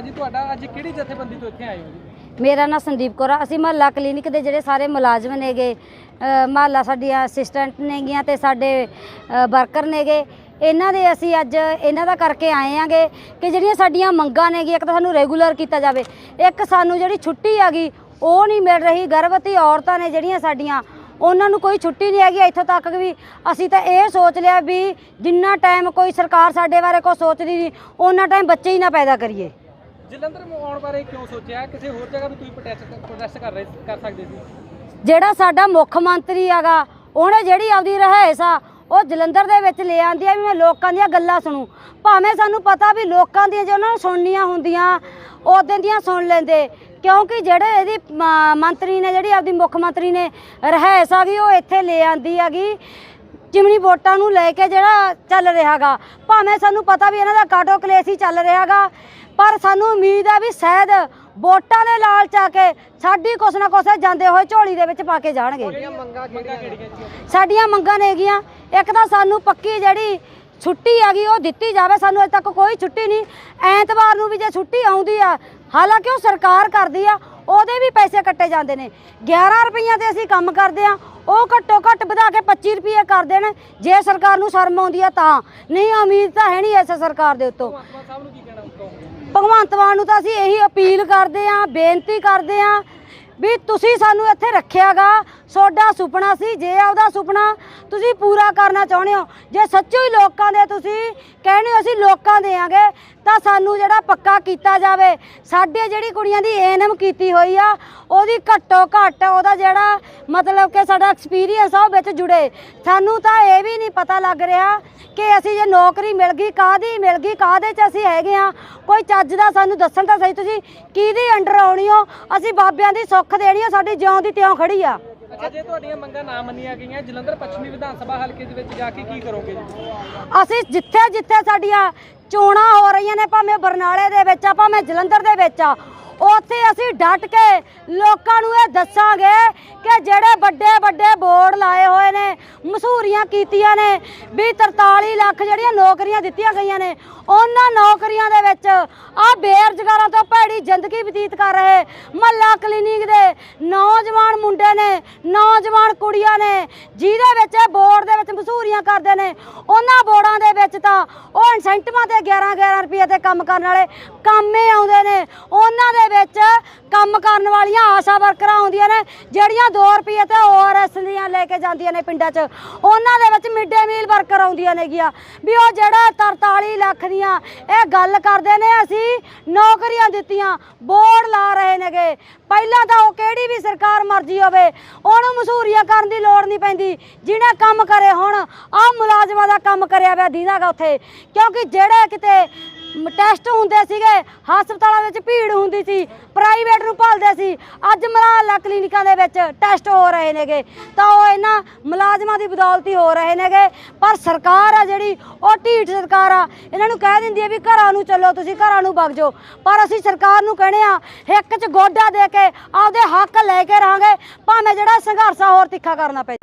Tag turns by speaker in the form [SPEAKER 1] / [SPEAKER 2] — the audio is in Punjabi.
[SPEAKER 1] ਕੀ ਜੀ, ਤੁਹਾਡਾ ਅੱਜ ਕਿਹੜੀ ਜਥੇਬੰਦੀ ਤੋਂ ਇੱਥੇ ਆਏ ਹੋ ਜੀ?
[SPEAKER 2] ਮੇਰਾ ਨਾਮ ਸੰਦੀਪ ਕੌਰ ਆ। ਅਸੀਂ ਮਹੱਲਾ ਕਲੀਨਿਕ ਦੇ ਜਿਹੜੇ ਸਾਰੇ ਮੁਲਾਜ਼ਮ ਨੇਗੇ ਮਹੱਲਾ ਸਾਡੀਆਂ ਅਸਿਸਟੈਂਟ ਨੇਗੀਆਂ ਤੇ ਸਾਡੇ ਵਰਕਰ ਨੇਗੇ, ਇਹਨਾਂ ਦੇ ਅਸੀਂ ਅੱਜ ਇਹਨਾਂ ਦਾ ਕਰਕੇ ਆਏ ਆਂਗੇ ਕਿ ਜਿਹੜੀਆਂ ਸਾਡੀਆਂ ਮੰਗਾਂ ਨੇਗੀਆਂ, ਇੱਕ ਤਾਂ ਸਾਨੂੰ ਰੈਗੂਲਰ ਕੀਤਾ ਜਾਵੇ, ਇੱਕ ਸਾਨੂੰ ਜਿਹੜੀ ਛੁੱਟੀ ਹੈਗੀ ਉਹ ਨਹੀਂ ਮਿਲ ਰਹੀ, ਗਰਭਵਤੀ ਔਰਤਾਂ ਨੇ ਜਿਹੜੀਆਂ ਸਾਡੀਆਂ, ਉਹਨਾਂ ਨੂੰ ਕੋਈ ਛੁੱਟੀ ਨਹੀਂ ਹੈਗੀ, ਇੱਥੋਂ ਤੱਕ ਵੀ ਅਸੀਂ ਤਾਂ ਇਹ ਸੋਚ ਲਿਆ ਵੀ ਜਿੰਨਾ ਟਾਈਮ ਕੋਈ ਸਰਕਾਰ ਸਾਡੇ ਬਾਰੇ ਕੋਈ ਸੋਚਦੀ ਨਹੀਂ ਉਹਨਾਂ ਟਾਈਮ ਬੱਚੇ ਹੀ ਨਾ ਪੈਦਾ ਕਰੀਏ।
[SPEAKER 1] ਜਲੰਧਰ ਆਉਣ ਬਾਰੇ ਕਿਉਂ ਸੋਚਿਆ? ਕਿਸੇ ਹੋਰ ਜਗ੍ਹਾ ਵੀ ਤੁਸੀਂ ਪ੍ਰੋਟੈਸਟ ਕਰ ਰਹੇ ਕਰ ਸਕਦੇ ਸੀ?
[SPEAKER 2] ਜਿਹੜਾ ਸਾਡਾ ਮੁੱਖ ਮੰਤਰੀ ਹੈਗਾ, ਉਹਨੇ ਜਿਹੜੀ ਆਪਦੀ ਰਹਿਸ ਆ, ਉਹ ਜਲੰਧਰ ਦੇ ਵਿੱਚ ਲੈ ਆਂਦੀ ਆ ਵੀ ਮੈਂ ਲੋਕਾਂ ਦੀਆਂ ਗੱਲਾਂ ਸੁਣੂ। ਭਾਵੇਂ ਸਾਨੂੰ ਪਤਾ ਵੀ ਲੋਕਾਂ ਦੀਆਂ ਜੇ ਉਹਨਾਂ ਨੂੰ ਸੁਣਨੀਆਂ ਹੁੰਦੀਆਂ ਉਦੋਂ ਦੀਆਂ ਸੁਣ ਲੈਂਦੇ। ਕਿਉਂਕਿ ਜਿਹੜੇ ਇਹਦੀ ਮੰਤਰੀ ਨੇ, ਜਿਹੜੀ ਆਪਦੀ ਮੁੱਖ ਮੰਤਰੀ ਨੇ, ਰਹਿਸ ਆ ਵੀ ਉਹ ਇੱਥੇ ਲੈ ਆਂਦੀ ਹੈਗੀ। ਚਿਮਨੀ ਵੋਟਾਂ ਨੂੰ ਲੈ ਕੇ ਜਿਹੜਾ ਚੱਲ ਰਿਹਾਗਾ ਭਾਵੇਂ ਸਾਨੂੰ ਪਤਾ ਵੀ ਇਹਨਾਂ ਦਾ ਕਾਟੋ ਕਲੇਸ਼ ਹੀ ਚੱਲ ਰਿਹਾਗਾ ਪਰ ਸਾਨੂੰ ਉਮੀਦ ਹੈ ਵੀ ਸ਼ਾਇਦ ਵੋਟਾਂ ਦੇ ਲਾਲਚ ਆ ਕੇ ਸਾਡੀ ਕੁਛ ਨਾ ਕੁਛ ਜਾਂਦੇ ਹੋਏ ਝੋਲੀ ਦੇ ਵਿੱਚ ਪਾ ਕੇ ਜਾਣਗੇ। ਸਾਡੀਆਂ ਮੰਗਾਂ ਨੇਗੀਆਂ ਇੱਕ ਤਾਂ ਸਾਨੂੰ ਪੱਕੀ ਜਿਹੜੀ ਛੁੱਟੀ ਹੈਗੀ ਉਹ ਦਿੱਤੀ ਜਾਵੇ ਸਾਨੂੰ ਅਜੇ ਤੱਕ ਕੋਈ ਛੁੱਟੀ ਨਹੀਂ। ਐਤਵਾਰ ਨੂੰ ਵੀ ਜੇ ਛੁੱਟੀ ਆਉਂਦੀ ਆ ਹਾਲਾਂਕਿ ਉਹ ਸਰਕਾਰ ਕਰਦੀ ਆ ਉਹਦੇ ਵੀ ਪੈਸੇ ਕੱਟੇ ਜਾਂਦੇ ਨੇ। 11 ਰੁਪਈਆ ਤੇ ਅਸੀਂ ਕੰਮ ਕਰਦੇ ਆ ਉਹ ਘੱਟੋ ਘੱਟ ਵਧਾ ਕੇ 25 ਰੁਪਏ ਕਰ ਦੇਣ। ਜੇ ਸਰਕਾਰ ਨੂੰ ਸ਼ਰਮ ਆਉਂਦੀ ਆ ਤਾਂ। ਨਹੀਂ ਉਮੀਦ ਤਾਂ ਹੈ ਨਹੀਂ ਇਸ ਸਰਕਾਰ ਦੇ ਉੱਤੋਂ।
[SPEAKER 1] ਭਗਵੰਤ ਸਾਹਿਬ ਨੂੰ ਕੀ ਕਹਿਣਾ ਕਹੋਗੇ
[SPEAKER 2] ਭਗਵੰਤ ਮਾਨ ਨੂੰ ਤਾਂ ਅਸੀਂ ਇਹੀ ਅਪੀਲ ਕਰਦੇ ਆਂ ਬੇਨਤੀ ਕਰਦੇ ਆਂ ਵੀ ਤੁਸੀਂ ਸਾਨੂੰ ਇੱਥੇ ਰੱਖਿਆਗਾ। ਤੁਹਾਡਾ ਸੁਪਨਾ ਸੀ, ਜੇ ਆਪਦਾ ਸੁਪਨਾ ਤੁਸੀਂ ਪੂਰਾ ਕਰਨਾ ਚਾਹੁੰਦੇ ਹੋ, ਜੇ ਸੱਚੋ ਹੀ ਲੋਕਾਂ ਦੇ ਤੁਸੀਂ ਕਹਿੰਦੇ ਹੋ ਅਸੀਂ ਲੋਕਾਂ ਦੇ ਆਂਗੇ, ਤਾਂ ਸਾਨੂੰ ਜਿਹੜਾ ਪੱਕਾ ਕੀਤਾ ਜਾਵੇ। ਸਾਡੇ ਜਿਹੜੀ ਕੁੜੀਆਂ ਦੀ ਏਐਨਐਮ ਕੀਤੀ ਹੋਈ ਆ, ਉਹਦੀ ਘੱਟੋ ਘੱਟ ਉਹਦਾ ਜਿਹੜਾ ਮਤਲਬ ਕਿ ਸਾਡਾ ਐਕਸਪੀਰੀਅੰਸ ਆ, ਉਹ ਵਿੱਚ ਜੁੜੇ। ਸਾਨੂੰ ਤਾਂ ਇਹ ਵੀ ਨਹੀਂ ਪਤਾ ਲੱਗ ਰਿਹਾ ਕਿ ਅਸੀਂ ਜੇ ਨੌਕਰੀ ਮਿਲ ਗਈ, ਕਾਹਦੀ ਮਿਲ ਗਈ, ਕਾਹਦੇ 'ਚ ਅਸੀਂ ਹੈਗੇ ਆ। ਕੋਈ ਚੱਜ ਦਾ ਸਾਨੂੰ ਦੱਸਣ ਤਾਂ ਸਹੀ, ਤੁਸੀਂ ਕਿਹਦੀ ਅੰਡਰ ਆਉਣੀ ਹੋ? ਅਸੀਂ ਬਾਬਿਆਂ ਦੀ ਸੌਖ ਦੇਣੀ ਆ ਸਾਡੀ ਜਿਉਂ ਦੀ ਤਿਉਂ ਖੜੀ ਆ।
[SPEAKER 1] ਅੱਛਾ ਜੇ ਤੁਹਾਡੀਆਂ ਮੰਗਾਂ ਨਾ ਮੰਨੀਆਂ ਗਈਆਂ ਜਲੰਧਰ ਪੱਛਮੀ ਵਿਧਾਨ ਸਭਾ ਹਲਕੇ ਦੇ ਵਿੱਚ ਜਾ ਕੇ ਕੀ ਕਰੋਗੇ
[SPEAKER 2] ਅਸੀਂ ਜਿੱਥੇ ਜਿੱਥੇ ਸਾਡੀਆਂ ਚੋਣਾਂ ਹੋ ਰਹੀਆਂ ਨੇ ਭਾਵੇਂ ਬਰਨਾਲੇ ਦੇ ਵਿੱਚ ਆ ਭਾਵੇਂ ਜਲੰਧਰ ਦੇ ਵਿੱਚ ਆ ਉੱਥੇ ਅਸੀਂ ਡਟ ਕੇ ਲੋਕਾਂ ਨੂੰ ਇਹ ਦੱਸਾਂਗੇ ਕਿ ਜਿਹੜੇ ਵੱਡੇ ਵੱਡੇ ਬੋਰਡ ਲਾਏ ਹੋਏ ਨੇ, ਮਸ਼ਹੂਰੀਆਂ ਕੀਤੀਆਂ ਨੇ, ਵੀ 43 ਲੱਖ ਜਿਹੜੀਆਂ ਨੌਕਰੀਆਂ ਦਿੱਤੀਆਂ ਗਈਆਂ ਨੇ, ਉਹਨਾਂ ਨੌਕਰੀਆਂ ਦੇ ਵਿੱਚ ਆ ਬੇਰੁਜ਼ਗਾਰਾਂ ਤੋਂ ਭੈੜੀ ਜ਼ਿੰਦਗੀ ਬਤੀਤ ਕਰ ਰਹੇ ਮਹੱਲਾ ਕਲੀਨਿਕ ਦੇ ਨੌਜਵਾਨ ਮੁੰਡੇ ਨੇ, ਨੌਜਵਾਨ ਕੁੜੀਆਂ ਨੇ, ਜਿਹਦੇ ਵਿੱਚ ਇਹ ਬੋਰਡ ਦੇ ਵਿੱਚ ਮਸ਼ਹੂਰੀਆਂ ਕਰਦੇ ਨੇ, ਉਹਨਾਂ ਬੋਰਡਾਂ ਦੇ ਵਿੱਚ ਤਾਂ ਉਹ ਇਨਸੈਂਟਿਵਾਂ ਤੇ 11 11 ਰੁਪਏ ਤੇ ਕੰਮ ਕਰਨ ਵਾਲੇ ਕੰਮੇ ਆਉਂਦੇ ਨੇ, ਉਹਨਾਂ ਦੇ ਵਿੱਚ ਕੰਮ ਕਰਨ ਵਾਲੀਆਂ ਆਸ਼ਾ ਵਰਕਰਾਂ ਆਉਂਦੀਆਂ ਨੇ, ਜਿਹੜੀਆਂ 2 ਰੁਪਏ ਤੇ ਓਆਰਐਸ ਦੀਆਂ ਲੈ ਕੇ ਜਾਂਦੀਆਂ ਨੇ ਪਿੰਡਾਂ 'ਚ। ਉਹਨਾਂ ਦੇ ਵਿੱਚ ਮਿਡ ਮੀਲ ਵਰਕਰ ਆਉਂਦੀਆਂ ਨੇਗੀਆਂ। ਵੀ ਉਹ ਜਿਹੜਾ 43 ਲੱਖ ਦੀਆਂ ਇਹ ਗੱਲ ਕਰਦੇ ਨੇ, ਅਸੀਂ ਨੌਕਰੀਆਂ ਦਿੱਤੀਆਂ, ਬੋਰਡ ਲਾ ਰਹੇ ਨੇਗੇ। ਪਹਿਲਾਂ ਤਾਂ ਉਹ ਕਿਹੜੀ ਵੀ ਸਰਕਾਰ ਮਰਜ਼ੀ ਹੋਵੇ, ਉਹਨੂੰ ਮਸ਼ਹੂਰੀਆਂ ਕਰਨ ਦੀ ਲੋੜ ਨਹੀਂ ਪੈਂਦੀ। ਜਿਹਨੇ ਕੰਮ ਕਰੇ ਹੁਣ, ਆਹ ਮੁਲਾਜ਼ਮਾਂ ਦਾ ਕੰਮ ਕਰਿਆ ਹੋਇਆ ਦੀਨਾਗਾ ਉੱਥੇ। ਕਿਉਂਕਿ ਜਿਹੜੇ ਕਿਤੇ ਟੈਸਟ ਹੁੰਦੇ ਸੀਗੇ, ਹਸਪਤਾਲਾਂ ਵਿੱਚ ਭੀੜ ਹੁੰਦੀ ਸੀ ਪ੍ਰਾਈਵੇਟ ਨੂੰ ਭਾਲਦੇ ਸੀ। ਅੱਜ ਮਲਾਲਾ ਕਲੀਨਿਕਾਂ ਦੇ ਵਿੱਚ ਟੈਸਟ ਹੋ ਰਹੇ ਨੇਗੇ। ਤਾਂ ਉਹ ਇਹਨਾਂ ਮੁਲਾਜ਼ਮਾਂ ਦੀ ਬਦੌਲਤੀ ਹੋ ਰਹੇ ਨੇਗੇ। ਪਰ ਸਰਕਾਰ ਆ ਜਿਹੜੀ, ਉਹ ਢੀਠ ਸਰਕਾਰ ਆ। ਇਹਨਾਂ ਨੂੰ ਕਹਿ ਦਿੰਦੀ ਹੈ ਵੀ ਘਰਾਂ ਨੂੰ ਚੱਲੋ, ਤੁਸੀਂ ਘਰਾਂ ਨੂੰ ਵਗ ਜਾਓ। ਪਰ ਅਸੀਂ ਸਰਕਾਰ ਨੂੰ ਕਹਿੰਦੇ ਆ ਹਿੱਕ 'ਚ ਗੋਡਾ ਦੇ ਕੇ ਆਪਦੇ ਹੱਕ ਲੈ ਕੇ ਰਹਾਂਗੇ। ਭਾਵੇਂ ਜਿਹੜਾ ਸੰਘਰਸ਼ ਆ ਹੋਰ ਤਿੱਖਾ ਕਰਨਾ ਪਏ।